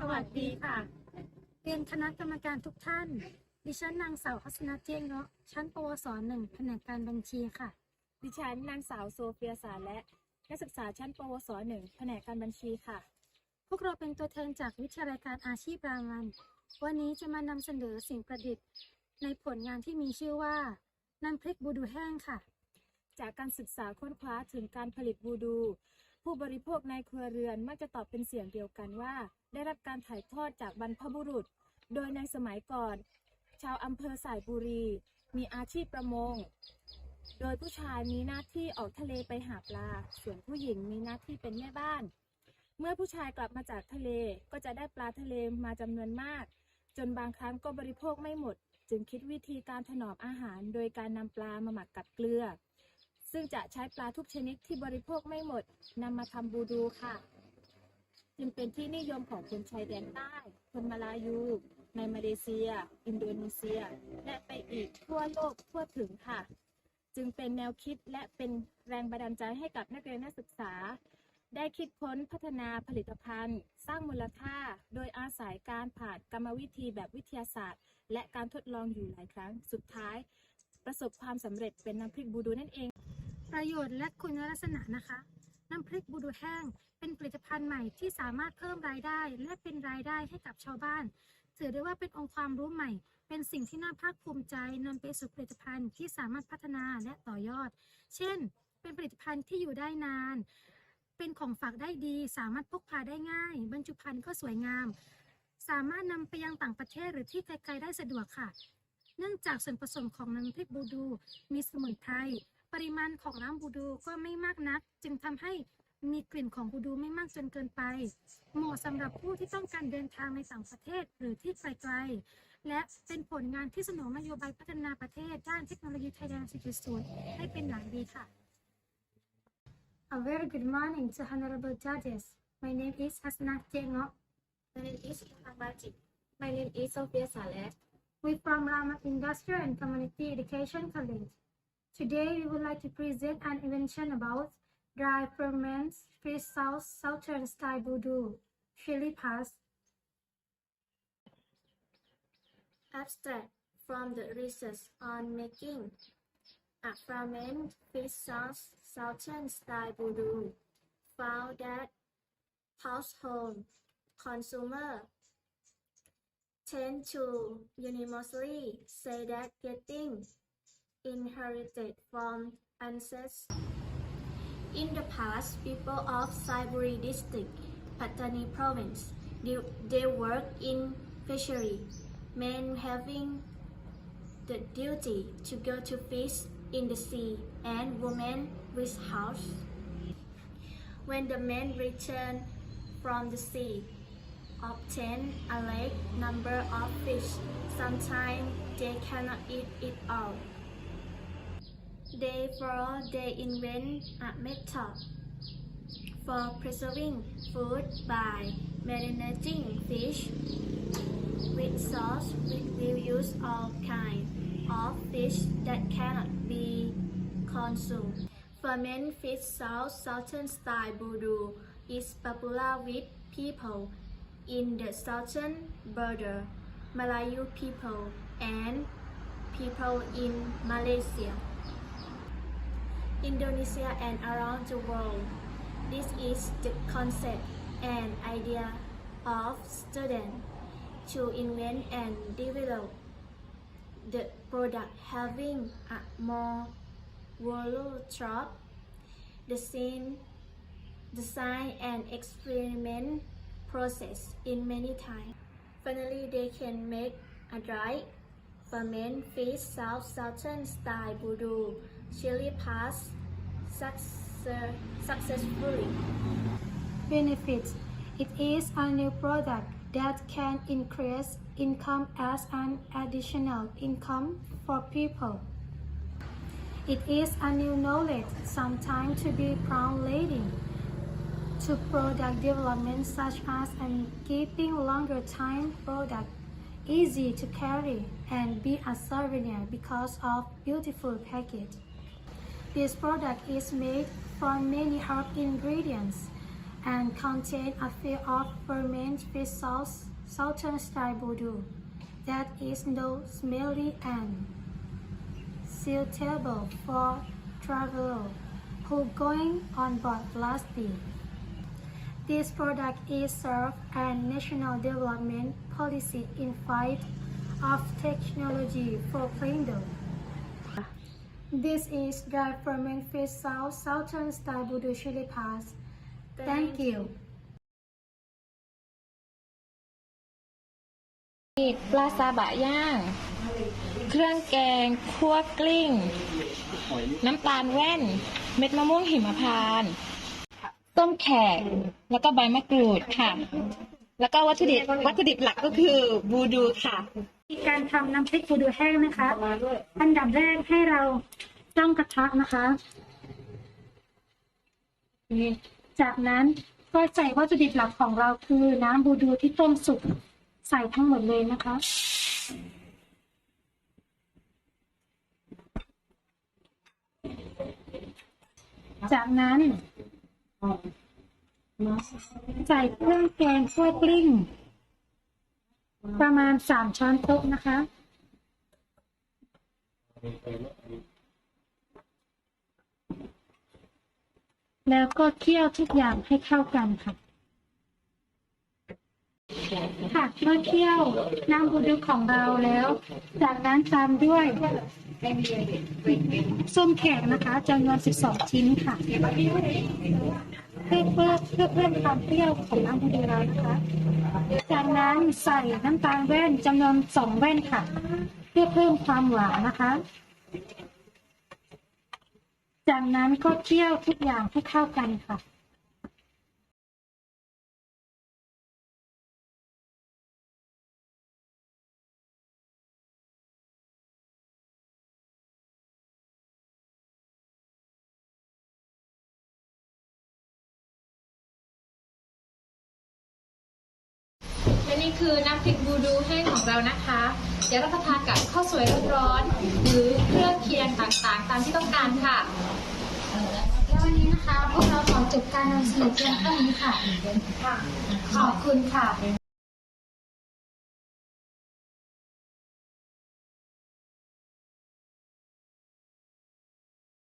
สวัสดีค่ะ เรียนคณะกรรมการทุกท่าน ดิฉันนางสาวฮัสนาเจียงเนาะชั้นปวสหนึ่งแผนกการบัญชีค่ะ ดิฉันนางสาวโซเฟียสารและนักศึกษาชั้นปวสหนึ่งแผนกการบัญชีค่ะ พวกเราเป็นตัวแทนจากวิทยาลัยการอาชีพรามัน วันนี้จะมานำเสนอสิ่งประดิษฐ์ ในผลงานที่มีชื่อว่าน้ำพริกบูดูแห้งค่ะ จากการศึกษาค้นคว้าถึงการผลิตบูดู ผู้บริโภคในครัวเรือนมักจะตอบเป็นเสียงเดียวกันว่า ได้รับการถ่ายทอดจากบรรพบุรุษ โดยในสมัยก่อน ชาวอำเภอสายบุรี มีอาชีพประมง โดยผู้ชายมีหน้าที่ออกทะเลไปหาปลา ส่วนผู้หญิงมีหน้าที่เป็นแม่บ้าน เมื่อผู้ชายกลับมาจากทะเลก็จะได้ปลาทะเลมาจำนวนมาก จนบางครั้งก็บริโภคไม่หมด จึงคิดวิธีการถนอมอาหาร โดยการนำปลามาหมักกับเกลือ ซึ่งจะใช้ปลาทุกชนิดที่บริโภคไม่หมดนำมาทำบูดูค่ะ จึงเป็นที่นิยมของคนชายแดนใต้ คนมาลายู ในมาเลเซีย อินโดนีเซีย และไปอีกทั่วโลกทั่วถึงค่ะ จึงเป็นแนวคิดและเป็นแรงบันดาลใจให้กับนักเรียนนักศึกษา ได้คิดค้นพัฒนาผลิตภัณฑ์ สร้างมูลค่า โดยอาศัยการผ่านกรรมวิธีแบบวิทยาศาสตร์ และการทดลองอยู่หลายครั้งสุดท้ายประสบความสำเร็จเป็นน้ำพริกบูดูนั่นเอง ประโยชน์และคุณลักษณะนะคะ น้ำพริกบูดูแห้ง เป็นผลิตภัณฑ์ใหม่ที่สามารถเพิ่มรายได้ และเป็นรายได้ให้กับชาวบ้าน ถือได้ว่าเป็นองค์ความรู้ใหม่ เป็นสิ่งที่น่าภาคภูมิใจนำไปสู่ผลิตภัณฑ์ที่สามารถพัฒนาและต่อยอด เช่น เป็นผลิตภัณฑ์ที่อยู่ได้นาน เป็นของฝากได้ดี สามารถพกพาได้ง่าย บรรจุภัณฑ์ก็สวยงาม สามารถนำไปยังต่างประเทศหรือที่ไกลๆได้สะดวกค่ะ เนื่องจากส่วนผสมของน้ำพริกบูดู มีสมุนไพร ปริมาณของน้ำบูดูก็ไม่มากนัก จึงทำให้มีกลิ่นของบูดูไม่มากจนเกินไป เหมาะสำหรับผู้ที่ต้องการเดินทางในต่างประเทศหรือที่ไกลๆ และเป็นผลงานที่สนองนโยบายพัฒนาประเทศด้านเทคโนโลยีไทยแลนด์4.0ให้เป็นอย่างดีค่ะ A very good morning to honorable judges. My name is Hasnat Jengok. My name is Ilham Bajik. My name is Sophia Saleh. We from Ramat Industrial and Community Education College. Today we would like to present an invention about dry ferment fish sauce southern style voodoo chili pass. Abstract from the research on making a ferment fish sauce southern style voodoo found that household consumer tend to universally say that getting inherited from ancestors. In the past, people of Saiburi district, Pattani province, they, they work in fishery, men having the duty to go to fish in the sea and women with house. When the men return from the sea, obtain a large number of fish. Sometimes they cannot eat it all. Therefore, they invent a method for preserving food by marinating fish with sauce which will use all kinds of fish that cannot be consumed. Ferment fish sauce southern style voodoo is popular with people in the southern border, Malayu people and people in Malaysia. Indonesia and around the world. This is the concept and idea of students to invent and develop the product having a more volatile design, design and experiment process in many times. Finally, they can make a dry ferment fish South Southern style voodoo chili pass success, successfully. Benefits It is a new product that can increase income as an additional income for people. It is a new knowledge, sometimes to be translating to product development such as and keeping longer time product easy to carry and be a souvenir because of beautiful package. This product is made from many herb ingredients and contain a few of fermented fish sauce, southern style voodoo, that is no smelly and suitable for travelers who going on board lastly. This product is served and national development policy in fight of technology for Play-Doh. This is dry fermented fish sauce, southern style voodoo chili pass. Thank you. ปลาซาบะย่าง เครื่องแกงคั่วกลิ้ง น้ำตาลแว่น เม็ดมะม่วงหิมพานต์ต้มแขก แล้วก็ใบมะกรูดค่ะ แล้วก็วัตถุดิบวัตถุดิบหลักก็คือบูดูค่ะ มีการทำน้ำพริกบูดูแห้งนะคะ อันดับแรกให้เราตั้งกระทะนะคะ จากนั้นก็ใส่วัตถุดิบหลักของเราคือน้ำบูดูที่ต้มสุกใส่ทั้งหมดเลยนะคะ จากนั้นใส่เครื่องแกงคั่วกลิ้ง ประมาณสามช้อนโต๊ะนะคะ แล้วก็เคี่ยวทุกอย่างให้เข้ากันค่ะ ค่ะเมื่อเคี่ยวน้ำบูดูของเราแล้ว จากนั้นตามด้วยส้มแขกนะคะจำนวน 12 ชิ้นค่ะ เพื่อเพื่อเพื่อเพิ่มความเปรี้ยวของน้ำบูดูเรานะคะ จากนั้นใส่น้ำตาลแว่นจำนวนสองแว่นค่ะ เพื่อเพิ่มความหวานนะคะ จากนั้นก็เคี่ยวทุกอย่างให้เข้ากันค่ะ และนี่คือน้ำพริกบูดูแห้งของเรานะคะ เดี๋ยวเราจะทานกับข้าวสวยร้อนๆหรือเครื่องเคียงต่างๆ ตามที่ต้องการค่ะแล้ววันนี้นะคะ พวกเราขอจบการนำเสนอเพียงเท่านี้ค่ะ ขอบคุณค่ะ